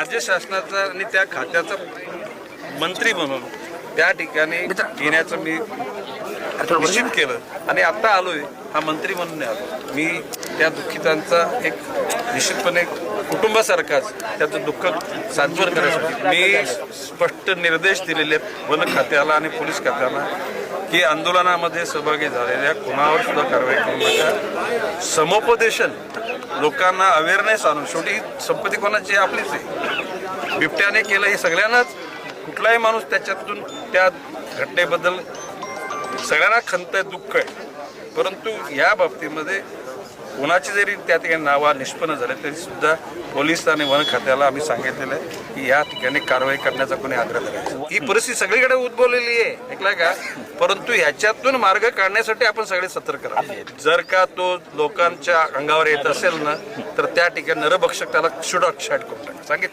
राज्य शासनाचा आणि त्या खात्याचा मंत्री म्हणून त्या ठिकाणी येण्याचं मी निश्चित केलं. आणि आता आलोय हा मंत्री म्हणून आलो मी त्या दुःखितांचा एक निश्चितपणे कुटुंबासारखाच त्याचं दुःख सांत्वन करण्यासाठी मी स्पष्ट निर्देश दिलेले वन खात्याला आणि पोलीस खात्याला की आंदोलनामध्ये सहभागी झालेल्या कोणावर सुद्धा कारवाई करू नका. समुपदेशन लोकांना अवेअरनेस आणून शेवटी संपत्ती कोणाची? आपलीच आहे. बिबट्याने केलं हे सगळ्यांनाच. कुठलाही माणूस त्याच्यातून त्या घटनेबद्दल सगळ्यांना खंत आहे दुःख आहे. परंतु या बाबतीमध्ये कोणाची जरी त्या ठिकाणी नावा निष्पन्न झाले तरी सुद्धा पोलीस आणि वन खात्याला आम्ही सांगितलेलं आहे की या ठिकाणी कारवाई करण्याचा कोणी आग्रह करायचा ही परिस्थिती सगळीकडे उद्भवलेली आहे ऐकला का? परंतु ह्याच्यातून मार्ग काढण्यासाठी आपण सगळे सतर्क राहा. जर का तो लोकांच्या अंगावर येत असेल ना तर त्या ठिकाणी नरभक्षक त्याला शूट शॉट करून टाका. सांगितलं.